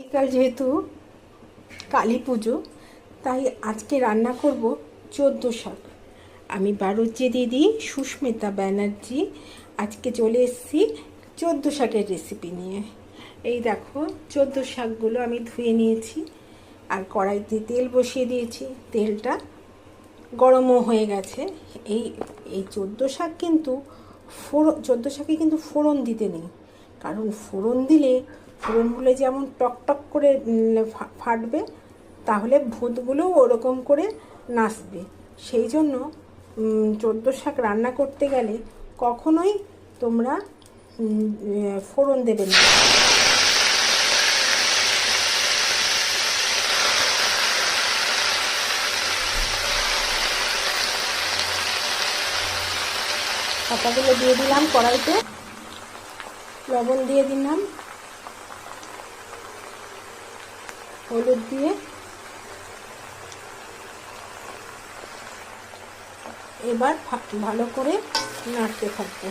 আজকাল যেহেতু কালী পুজো, তাই আজকে রান্না করব চোদ্দ শাক। আমি বারুজ্জি দিদি, সুস্মিতা ব্যানার্জি, আজকে চলে এসেছি চোদ্দ শাকের রেসিপি নিয়ে। এই দেখো, চোদ্দ শাকগুলো আমি ধুয়ে নিয়েছি আর কড়াইতে তেল বসিয়ে দিয়েছি। তেলটা গরমও হয়ে গেছে। এই এই চোদ্দ শাক কিন্তু ফোড়ন চোদ্দ শাকে কিন্তু ফোড়ন দিতে নেই। কারণ ফোড়ন দিলে, ফোড়নগুলো যেমন টক টক করে ফাটবে, তাহলে ভূতগুলো ওরকম করে নাচবে। সেই জন্য চোদ্দ শাক রান্না করতে গেলে কখনোই তোমরা ফোড়ন দেবে না। পাতাগুলো দিয়ে দিলাম কড়াইতে। লবণ দিয়ে দিলাম। হলুদ দিয়ে। এবার ভালো করে নাড়তে থাকব।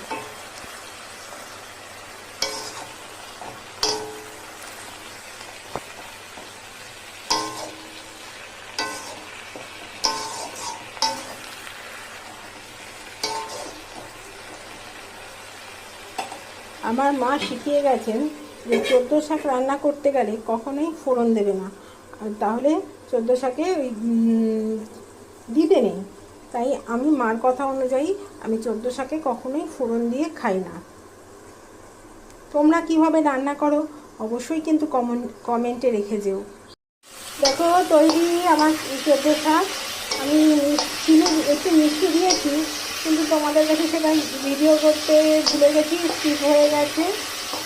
আমার মা শিখিয়ে গেছেন যে চোদ্দ শাক রান্না করতে গেলে কখনোই ফোড়ন দেবে না। তাহলে চোদ্দ শাকে ওই দিতে নেই। তাই আমি মার কথা অনুযায়ী আমি চোদ্দ শাকে কখনোই ফোড়ন দিয়ে খাই না। তোমরা কীভাবে রান্না করো অবশ্যই কিন্তু কমন, কমেন্টে রেখে যেও। দেখো তৈরি আমার চোদ্দ শাক। আমি চিনি, একটু মিষ্টি তোমাদের কাছে সেটা ভিডিও করতে ভুলে গেছি স্কিপ হয়ে গেছে।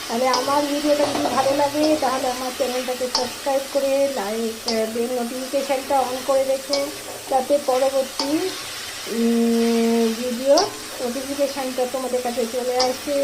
তাহলে আমার ভিডিওটা যদি ভালো লাগে, তাহলে আমার চ্যানেলটাকে সাবস্ক্রাইব করে লাইক বেল নোটিফিকেশানটা অন করে রেখো, যাতে পরবর্তী ভিডিও নোটিফিকেশানটা তোমাদের কাছে চলে আসে।